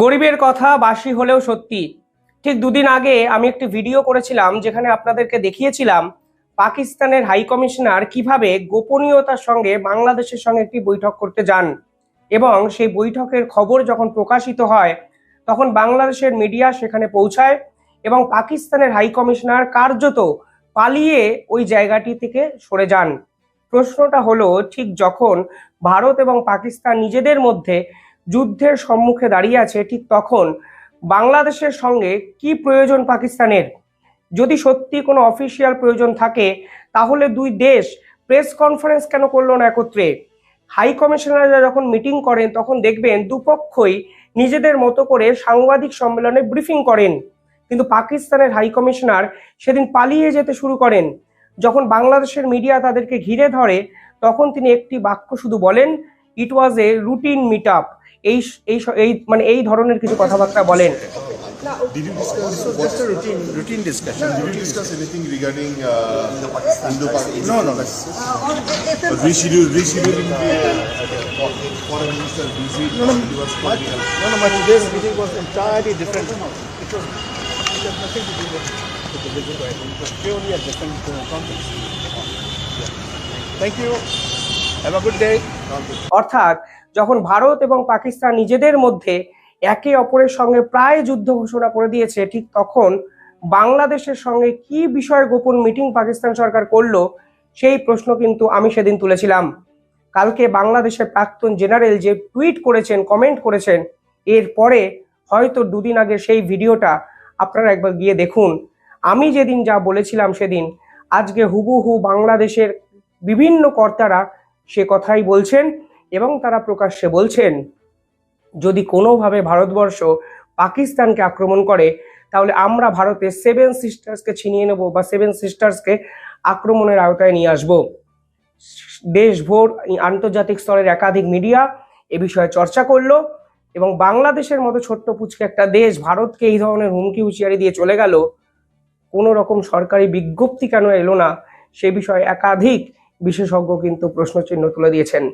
গরিবের কথা বাসি হলেও সত্যি। ঠিক দুদিন আগে আমি একটি ভিডিও করেছিলাম যেখানে আপনাদেরকে দেখিয়েছিলাম পাকিস্তানের হাই কমিশনার কীভাবে গোপনীয়তার সঙ্গে বাংলাদেশের সঙ্গে একটি বৈঠক করতে যান এবং সেই বৈঠকের খবর যখন প্রকাশিত হয়, তখন বাংলাদেশের মিডিয়া সেখানে পৌঁছায় এবং পাকিস্তানের হাই কমিশনার কার্যত পালিয়ে ওই জায়গাটি থেকে সরে যান। প্রশ্নটা হলো, ঠিক যখন ভারত এবং পাকিস্তান নিজেদের মধ্যে যুদ্ধের সম্মুখে দাঁড়িয়ে আছে ঠিক তখন বাংলাদেশের সঙ্গে কি প্রয়োজন পাকিস্তানের? যদি সত্যি কোনো অফিসিয়াল প্রয়োজন থাকে, তাহলে দুই দেশ প্রেস কনফারেন্স কেন করল না একত্রে? হাই কমিশনাররা যখন মিটিং করেন, তখন দেখবেন দুপক্ষই নিজেদের মতো করে সাংবাদিক সম্মেলনে ব্রিফিং করেন। কিন্তু পাকিস্তানের হাই কমিশনার সেদিন পালিয়ে যেতে শুরু করেন। যখন বাংলাদেশের মিডিয়া তাদেরকে ঘিরে ধরে, তখন তিনি একটি বাক্য শুধু বলেন it was a routine meet up এই এই মানে এই ধরনের কিছু কথাবার্তা বলেন। Thank you. Have a good day. অর্থাৎ যখন ভারত এবং পাকিস্তান নিজেদের মধ্যে একে অপরের সঙ্গে প্রায় যুদ্ধ ঘোষণা করে দিয়েছে, ঠিক তখন বাংলাদেশের সঙ্গে কি বিষয়ে গোপন মিটিং পাকিস্তান সরকার করল, সেই প্রশ্ন কিন্তু আমি সেদিন তুলেছিলাম। কালকে বাংলাদেশের প্রাক্তন জেনারেল যে টুইট করেছেন, কমেন্ট করেছেন এরপরে হয়তো দুদিন আগে সেই ভিডিওটা আপনারা একবার গিয়ে দেখুন। আমি যেদিন যা বলেছিলাম সেদিন, আজকে হুবহু বাংলাদেশের বিভিন্ন কর্তারা সে কথাই বলছেন এবং তারা প্রকাশ্যে বলছেন, যদি কোনোভাবে ভারতবর্ষ পাকিস্তানকে আক্রমণ করে, তাহলে আমরা ভারতের সেভেন সিস্টার্সকে ছিনিয়ে নেব বা সেভেন সিস্টার্সকে আক্রমণের আওতায় নিয়ে আসব। দেশভর আন্তর্জাতিক স্তরের একাধিক মিডিয়া এ বিষয়ে চর্চা করল এবং বাংলাদেশের মতো ছোট্ট পুচকে একটা দেশ ভারতকে এই ধরনের হুমকি হুঁশিয়ারি দিয়ে চলে গেল, কোনো রকম সরকারি বিজ্ঞপ্তি কেন এলো না, সে বিষয়ে একাধিক বিশেষজ্ঞ কিন্তু প্রশ্নচিহ্ন তুলে দিয়েছেন।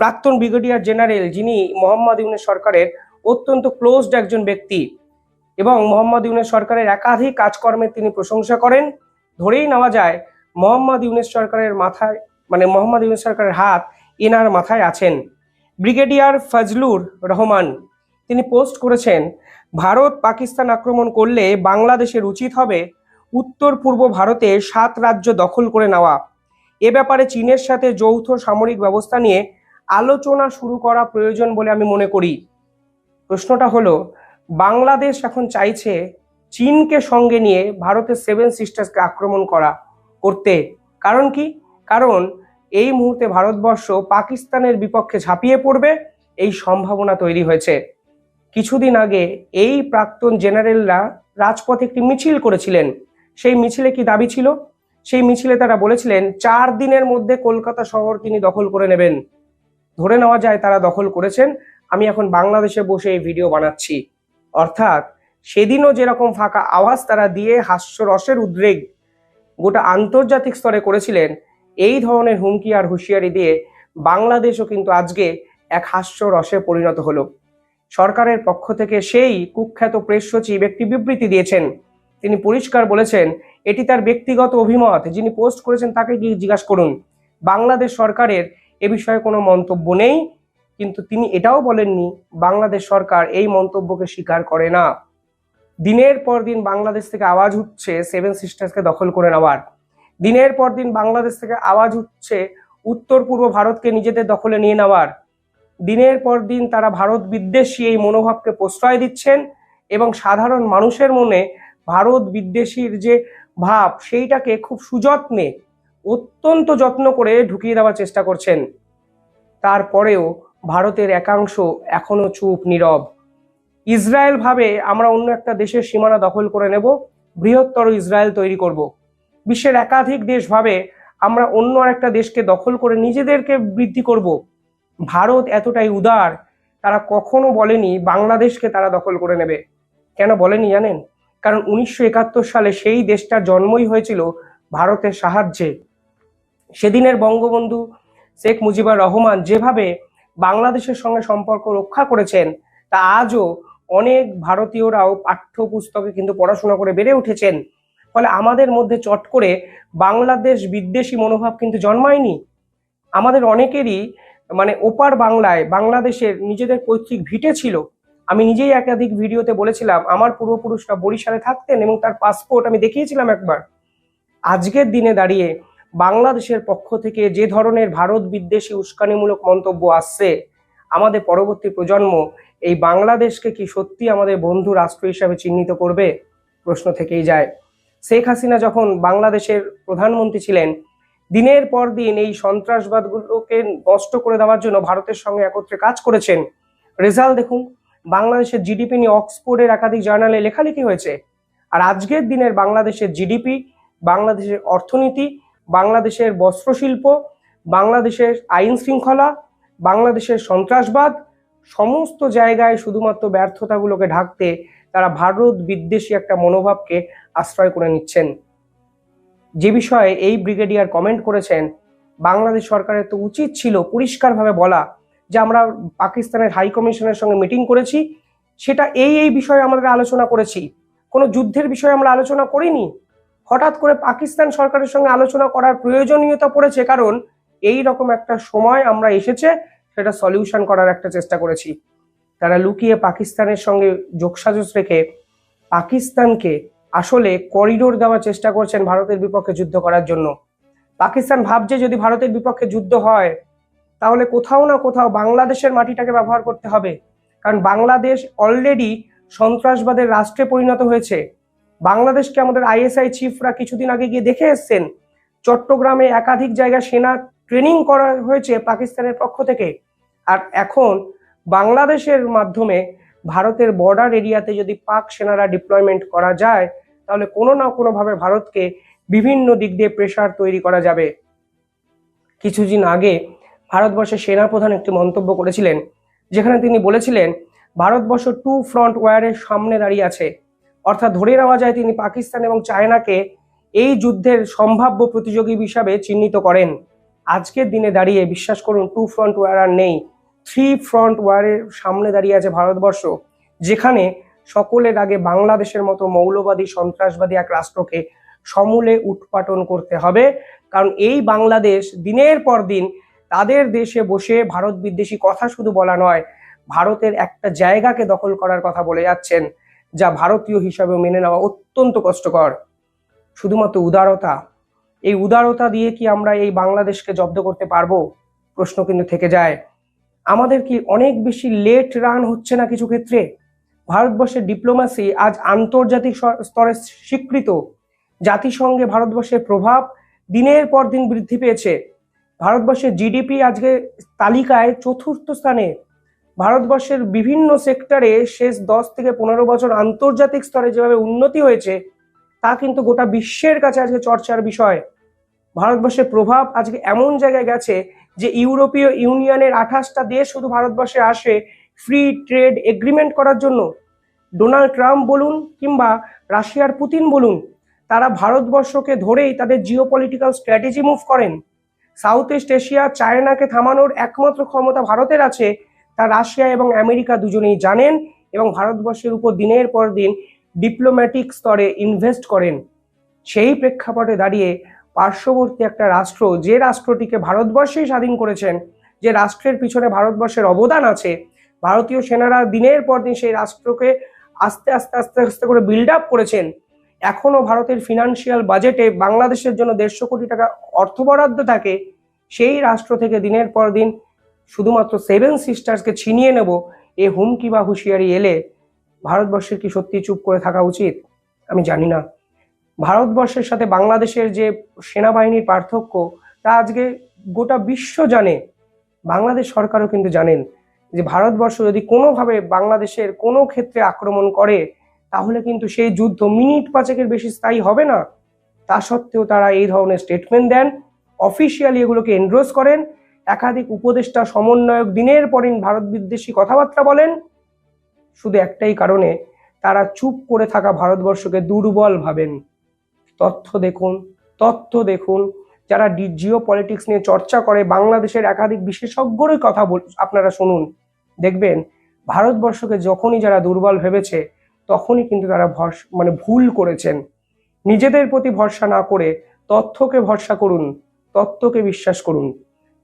প্রাক্তন ব্রিগেডিয়ার জেনারেল যিনি মোহাম্মদ ইউনের সরকারের অত্যন্ত ক্লোজড একজন ব্যক্তি এবং মোহাম্মদ ইউনের সরকারের একাধিক কাজকর্মের তিনি প্রশংসা করেন। ধরেই নেওয়া যায়, মোহাম্মদ ইউনের সরকারের মাথায় মানে মোহাম্মদ ইউনের সরকারের হাত এনার মাথায় আছেন। ব্রিগেডিয়ার ফজলুর রহমান, তিনি পোস্ট করেছেন, ভারত পাকিস্তান আক্রমণ করলে বাংলাদেশের উচিত হবে উত্তর পূর্ব ভারতে সাত রাজ্য দখল করে নেওয়া। এ ব্যাপারে চীনের সাথে যৌথ সামরিক ব্যবস্থা নিয়ে আলোচনা শুরু করা প্রয়োজন বলে আমি মনে করি। প্রশ্নটা হলো, বাংলাদেশ এখন চাইছে চীনকে সঙ্গে নিয়ে ভারতের সেভেন সিস্টার্সকে আক্রমণ করা করতে। কারণ কি? কারণ এই মুহূর্তে ভারতবর্ষ পাকিস্তানের বিপক্ষে ঝাঁপিয়ে পড়বে, এই সম্ভাবনা তৈরি হয়েছে। কিছুদিন আগে এই প্রাক্তন জেনারেলরা রাজপথে একটি মিছিল করেছিলেন। সেই মিছিলে কি দাবি ছিল? সেই মিছিলে তারা বলেছিলেন, চার দিনের মধ্যে কলকাতা শহর তিনি দখল করে নেবেন। ধরে নেওয়া যায় তারা দখল করেছেন। আমি এখন বাংলাদেশে বসে এই ভিডিও বানাচ্ছি। অর্থাৎ সেদিনও যেরকম ফাঁকা আওয়াজ তারা দিয়ে হাস্যরসের উদ্রেক গোটা আন্তর্জাতিক স্তরে করেছিলেন, এই ধরনের হুমকি আর হুঁশিয়ারি দিয়ে বাংলাদেশও কিন্তু আজকে এক হাস্যরসে পরিণত হলো। সরকারের পক্ষ থেকে সেই কুখ্যাত প্রেস সচিব একটি বিবৃতি দিয়েছেন। তিনি পরিষ্কার বলেছেন, এটি তার ব্যক্তিগত অভিমত। যিনি পোস্ট করেছেন তাকে গিয়ে জিজ্ঞাসা করুন। বাংলাদেশ সরকারের এ বিষয়ে কোনো মন্তব্য নেই, কিন্তু তিনি এটাও বলেননি, বাংলাদেশ সরকার এই মন্তব্যকে স্বীকার করে না। দিনের পর দিন বাংলাদেশ থেকে আওয়াজ উঠছে সেভেন সিস্টার্সকে দখল করে নেওয়ার। দিনের পর দিন বাংলাদেশ থেকে আওয়াজ উঠছে উত্তর পূর্ব ভারতকে নিজেদের দখলে নিয়ে নেওয়ার। দিনের পর দিন তারা ভারত বিদ্বেষী এই মনোভাবকে প্রশ্রয় দিচ্ছেন এবং সাধারণ মানুষের মনে ভারত বিদ্বেষীর যে ভাব, সেইটাকে খুব সুযত্নে, অত্যন্ত যত্ন করে ঢুকিয়ে দেওয়ার চেষ্টা করছেন। তারপরেও ভারতের একাংশ এখনও চুপ, নীরব। ইসরায়েল ভাবে আমরা অন্য একটা দেশের সীমানা দখল করে নেব, বৃহত্তর ইসরায়েল তৈরি করব। বিশ্বের একাধিক দেশ ভাবে আমরা অন্য একটা দেশকে দখল করে নিজেদেরকে বৃদ্ধি করব। ভারত এতটাই উদার, তারা কখনো বলেনি বাংলাদেশকে তারা দখল করে নেবে। কেন বলেনি জানেন? কারণ উনিশশো একাত্তর সালে সেই দেশটার জন্মই হয়েছিল ভারতের সাহায্যে। সেদিনের বঙ্গবন্ধু শেখ মুজিবুর রহমান যেভাবে বাংলাদেশের সঙ্গে সম্পর্ক রক্ষা করেছেন, তা আজও অনেক ভারতীয়রাও পাঠ্যপুস্তকে কিন্তু পড়াশোনা করে বেড়ে উঠেছেন। ফলে আমাদের মধ্যে চট করে বাংলাদেশ বিদ্বেষী মনোভাব কিন্তু জন্মায়নি। আমাদের অনেকেরই মানে ওপার বাংলায় বাংলাদেশের নিজেদের পৈতৃক ভিটে ছিল। আমি নিজেই একাধিক ভিডিওতে বলেছিলাম, আমার পূর্বপুরুষরা বরিশালে থাকতেন এবং তার পাসপোর্ট আমি দেখিয়েছিলাম একবার। আজকের দিনে দাঁড়িয়ে বাংলাদেশের পক্ষ থেকে যে ধরনের ভারত বিদ্বেষী উস্কানিমূলক মন্তব্য আসছে, আমাদের পরবর্তী প্রজন্ম এই বাংলাদেশকে কি সত্যি আমাদের বন্ধু রাষ্ট্র হিসাবে চিহ্নিত করবে? প্রশ্ন থেকেই যায়। শেখ হাসিনা যখন বাংলাদেশের প্রধানমন্ত্রী ছিলেন, দিনের পর দিন এই সন্ত্রাসবাদগুলোকে নষ্ট করে দেওয়ার জন্য ভারতের সঙ্গে একত্রে কাজ করেছেন। রেজাল্ট দেখুন বাংলাদেশের জিডিপি নিয়ে অক্সফোর্ডের একাধিক জার্নালে লেখালেখি হয়েছে। আর আজকের দিনের বাংলাদেশের জিডিপি বাংলাদেশের অর্থনীতি, বাংলাদেশের বস্ত্রশিল্প, বাংলাদেশের আইন শৃঙ্খলা, বাংলাদেশের সন্ত্রাসবাদ, সমস্ত জায়গায় শুধুমাত্র ব্যর্থতাগুলোকে ঢাকতে তারা ভারত বিদ্বেষী একটা মনোভাবকে আশ্রয় করে নিচ্ছেন। যে বিষয়ে এই ব্রিগেডিয়ার কমেন্ট করেছেন, বাংলাদেশ সরকারের তো উচিত ছিল পরিষ্কারভাবে বলা যে আমরা পাকিস্তানের হাই কমিশনের সঙ্গে মিটিং করেছি, সেটা এই এই বিষয়ে আমাদের আলোচনা করেছি। কোনো যুদ্ধের বিষয়ে আমরা আলোচনা করিনি। হঠাৎ করে পাকিস্তান সরকারের সঙ্গে আলোচনা করার প্রয়োজনীয়তা পড়েছে কারণ এই রকম একটা সময় আমরা এসেছে, সেটা সলিউশন করার একটা চেষ্টা করেছি। তারা লুকিয়ে পাকিস্তানের সঙ্গে যোগসাজস রেখে পাকিস্তানকে আসলে করিডোর দেওয়ার চেষ্টা করছেন ভারতের বিপক্ষে যুদ্ধ করার জন্য। পাকিস্তান ভাবছে যদি ভারতের বিপক্ষে যুদ্ধ হয় তাহলে কোথাও না কোথাও বাংলাদেশের মাটিটাকে ব্যবহার করতে হবে। কারণ বাংলাদেশ অলরেডি সন্ত্রাসবাদের রাষ্ট্রে পরিণত হয়েছে। বাংলাদেশকে আমাদের আইএসআই চিফরা কিছুদিন আগে গিয়ে দেখে এসছেন, চট্টগ্রামে একাধিক জায়গায় সেনা ট্রেনিং করা হয়েছে পাকিস্তানের পক্ষ থেকে। আর এখন বাংলাদেশের মাধ্যমে ভারতের বর্ডার এরিয়াতে যদি পাক সেনারা ডিপ্লয়মেন্ট করা যায়, তাহলে কোনো না কোনোভাবে ভারতকে বিভিন্ন দিক দিয়ে প্রেশার তৈরি করা যাবে। কিছুদিন আগে ভারতবর্ষের সেনাপ্রধান একটি মন্তব্য করেছিলেন, যেখানে তিনি বলেছিলেন, ভারতবর্ষ টু ফ্রন্ট ওয়ারের সামনে দাঁড়িয়ে আছে। অর্থাৎ ধরে নেওয়া যায় তিনি পাকিস্তান এবং চায়নাকে এই যুদ্ধের সম্ভাব্য প্রতিযোগী হিসাবে চিহ্নিত করেন। আজকের দিনে দাঁড়িয়ে বিশ্বাস করুন টু ফ্রন্ট ওয়ার আর নেই। থ্রি ফ্রন্ট ওয়ারের সামনে দাঁড়িয়ে আছে ভারতবর্ষ, যেখানে সকলের আগে বাংলাদেশের মতো মৌলবাদী, সন্ত্রাসবাদী এক রাষ্ট্রকে সমূলে উৎপাটন করতে হবে। কারণ এই বাংলাদেশ দিনের পর দিন তাদের দেশে বসে ভারত বিদ্বেষী কথা শুধু বলা নয়, ভারতের একটা জায়গাকে দখল করার কথা বলে যাচ্ছেন, যা ভারতীয় হিসাবে মেনে নেওয়া অত্যন্ত কষ্টকর। শুধুমাত্র উদারতা, এই উদারতা দিয়ে কি আমরা এই বাংলাদেশকে জব্দ করতে পারব? প্রশ্ন কিন্তু থেকে যায়। আমাদের কি অনেক বেশি লেট রান হচ্ছে না কিছু ক্ষেত্রে? ভারতবর্ষের ডিপ্লোমাসি আজ আন্তর্জাতিক স্তরে স্বীকৃত। জাতিসংঘে ভারতবর্ষের প্রভাব দিনের পর দিন বৃদ্ধি পেয়েছে। ভারতবর্ষের জিডিপি আজকে তালিকায় চতুর্থ স্থানে। ভারতবর্ষের বিভিন্ন সেক্টরে শেষ দশ থেকে পনেরো বছর আন্তর্জাতিক স্তরে যেভাবে উন্নতি হয়েছে, তা কিন্তু গোটা বিশ্বের কাছে আজকে চর্চার বিষয়। ভারতবর্ষের প্রভাব আজকে এমন জায়গায় গেছে যে ইউরোপীয় ইউনিয়নের আঠাশটা দেশ শুধু ভারতবর্ষে আসে ফ্রি ট্রেড এগ্রিমেন্ট করার জন্য। ডোনাল্ড ট্রাম্প বলুন কিংবা রাশিয়ার পুতিন বলুন, তারা ভারতবর্ষকে ধরেই তাদের জিও পলিটিক্যাল স্ট্র্যাটেজি মুভ করেন। সাউথ ইস্ট এশিয়া, চায়নাকে থামানোর একমাত্র ক্ষমতা ভারতের আছে, তা রাশিয়া এবং আমেরিকা দুজনেই জানেন এবং ভারতবর্ষের উপর দিনের পর দিন ডিপ্লোম্যাটিক স্তরে ইনভেস্ট করেন। সেই প্রেক্ষাপটে দাঁড়িয়ে পার্শ্ববর্তী একটা রাষ্ট্র, যে রাষ্ট্রটিকে ভারতবর্ষেই স্বাধীন করেছেন, যে রাষ্ট্রের পিছনে ভারতবর্ষের অবদান আছে, ভারতীয় সেনারা দিনের পর দিন সেই রাষ্ট্রকে আস্তে আস্তে আস্তে আস্তে করে বিল্ড আপ করেছেন এখনও ভারতের ফিনান্সিয়াল বাজেটে বাংলাদেশের জন্য দেড়শো কোটি টাকা অর্থ বরাদ্দ থাকে, সেই রাষ্ট্র থেকে দিনের পর দিন শুধুমাত্র সেভেন সিস্টার্সকে ছিনিয়ে নেব, এ হুমকি বা হুঁশিয়ারি এলে ভারতবর্ষের কি সত্যি চুপ করে থাকা উচিত? আমি জানি না। ভারতবর্ষের সাথে বাংলাদেশের যে সেনাবাহিনীর পার্থক্য, তা আজকে গোটা বিশ্ব জানে। বাংলাদেশ সরকারও কিন্তু জানেন যে ভারতবর্ষ যদি কোনোভাবে বাংলাদেশের কোনো ক্ষেত্রে আক্রমণ করে তাহলে কিন্তু সেই যুদ্ধ মিনিট পাঁচেকের বেশি স্থায়ী হবে না। তা সত্ত্বেও তারা এই ধরনের স্টেটমেন্ট দেন অফিসিয়ালি এগুলোকে এন্ড্রোজ করেন, একাধিক উপদেষ্টা সমন্বয়ক দিনের পর ভারত বিদ্বেষী কথাবার্তা বলেন। শুধু একটাই কারণে তারা চুপ করে থাকা ভারতবর্ষকে দুর্বল ভাবেন। তথ্য দেখুন তথ্য দেখুন। যারা জিও পলিটিক্স নিয়ে চর্চা করে, বাংলাদেশের একাধিক বিশেষজ্ঞরই কথা বল আপনারা শুনুন। দেখবেন, ভারতবর্ষকে যখনই যারা দুর্বল ভেবেছে তখনই কিন্তু তারা ভরস মানে ভুল করেছেন। নিজেদের প্রতি ভরসা না করে তথ্যকে ভরসা করুন, তত্ত্বকে বিশ্বাস করুন।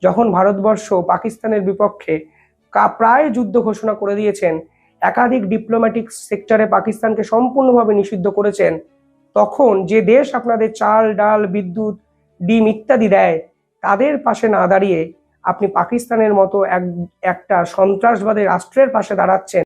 যখন ভারতবর্ষ পাকিস্তানের বিপক্ষে প্রায় যুদ্ধ ঘোষণা করে দিয়েছেন, একাধিক ডিপ্লোম্যাটিক সেক্টরে পাকিস্তানকে সম্পূর্ণভাবে নিষিদ্ধ করেছেন, তখন যে দেশ আপনাদের চাল, ডাল, বিদ্যুৎ, ডিম ইত্যাদি দেয়, তাদের পাশে না দাঁড়িয়ে আপনি পাকিস্তানের মতো এক, একটা সন্ত্রাসবাদী রাষ্ট্রের পাশে দাঁড়াচ্ছেন।